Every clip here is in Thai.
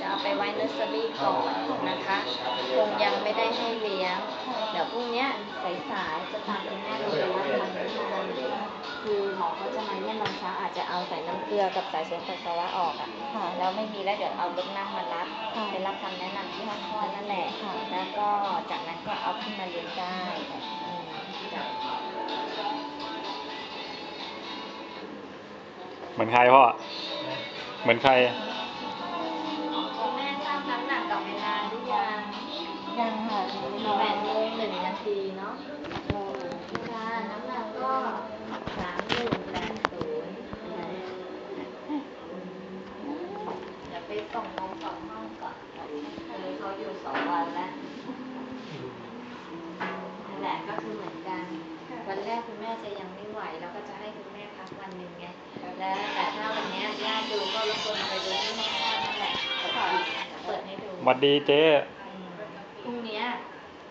จะเอาไปไว้เนอร์เซอรี่ก่อนนะคะ คงยังไม่ได้ให้เลี้ยง เดี๋ยวพรุ่งนี้ยสายๆจะพาคุณแม่ลงไปรับมันที่มันคือหมอเขาจะมาเยี่ยมตอนเช้าอาจจะเอาสายน้ำเกลือกับสายเสริมปัสสาวะออกอะค่ะแล้วไม่มีแล้วเดี๋ยวเอารถนั่งมารับไปรับคำแนะนำที่ห้องคลอดนั่นแหละค่ะแล้วก็จากนั้นก็เอาขึ้นมาเลี้ยงได้เหมือนใครพ่อ เหมือนใคร ส่งน้องก่อนห้องก่อนคือเขาอยู่สองวันแล้วนั่นแหละก็คือเหมือนกัน วันแรกคุณแม่จะยังไม่ไหว แล้วก็จะให้คุณแม่พักวันหนึ่งไง แล้วแต่ถ้าวันเนี้ยญาติดูก็รบกวนไปดูที่ห้องคลอดนั่นแหละเปิดให้ดูหวัดดีเจ๊พรุ่งเนี้ย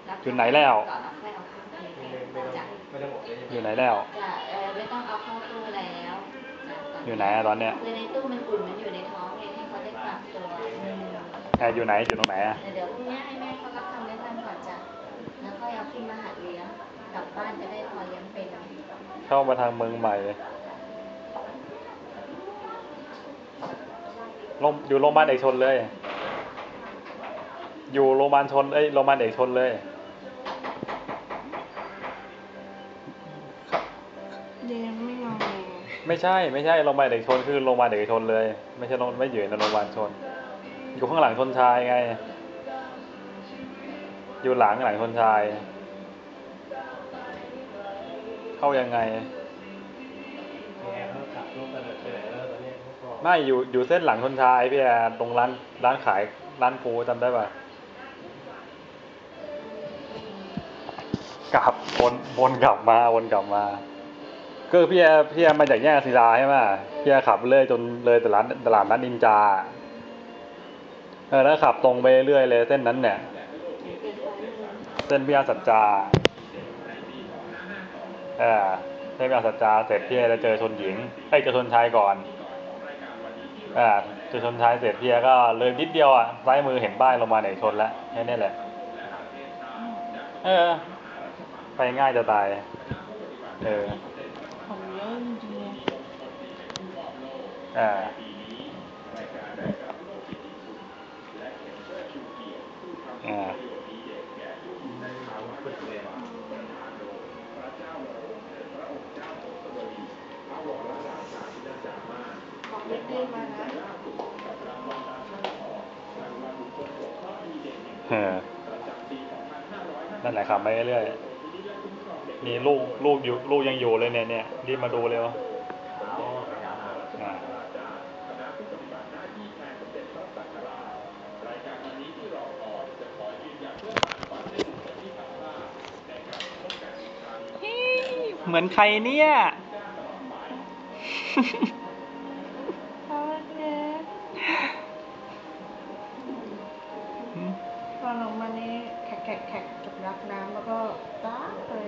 รับอยู่ไหนแล้วก่อนเอาค่อยเอาเข้าตู้จ้ะอยู่ไหนแล้วจะเออไม่ต้องเอาเข้าตู้แล้วจ้ะตอยู่ไหนอะตอนเนี้ยคือในตู้มันอุ่นมันอยู่ในท้องเองให้เขาได้ปรับตัวอืมแอบอยู่ไหนอยู่ตรงไหนอะแต่เดี๋ยวพรุ่งเนี้ยให้แม่เขารับคำแนะนำก่อนจ้ะแล้วค่อยเอาขึ้นมาหัดเลี้ยงกลับบ้านจะได้พอเลี้ยงเป็นเข้ามาทางเมืองใหม่ลงอยู่โรงพยาบาลเอกชนเลย อยู่โรงพยาบาลชน เอ้ย โรงพยาบาลเอกชนเลยยังไม่นอนเลย ไม่ใช่ไม่ใช่โรงพยาบาลเอกชนคือโรงพยาบาลเอกชนเลย ไม่ใช่โรงไม่อยู่ในโรงพยาบาลชน อยู่ข้างหลังชนชายไง อยู่หลังหลังชนชาย เข้ายังไงไม่อยู่อยู่เส้นหลังชนชายพี่แอร์ตรงร้านร้านขายร้านฟูจำได้ป่ะกลับวนวนกลับมาวนกลับมา ก็พี่แอพี่แอมาจากแยกศิลาใช่ไหมพี่แอขับเลยจนเลยตลาดตลาดนัดนินจาเออแล้วขับตรงไปเรื่อยเลยเส้นนั้นเนี่ย เส้นพิยาสัจจาเออเส้นพิยาสัจจาเสร็จพี่แอจะเจอชนหญิงไอ้ยเจอชนชายก่อนอ่าจุดชนท้ายเสร็จพี่แอก็เลยนิดเดียวอะซ้ายมือเห็นป้ายลงมาไหนชนแล้วแค่นี้แหละเออไปง่ายจะตาย เออ องเยอะจริงๆเลยอ่าอ่าบอกเล็กๆมานะเออนั่นแหละครับไปเรื่อยๆ นี่ลูกลูกอยู่ลูกยังอยู่เลยเนี่ยเนี่ยรีบมาดูเร็วอ่าเหมือนใครเนี่ย อนลงมานี่แขกแขกแขกจุดรักน้ำแล้วก็ตาเลย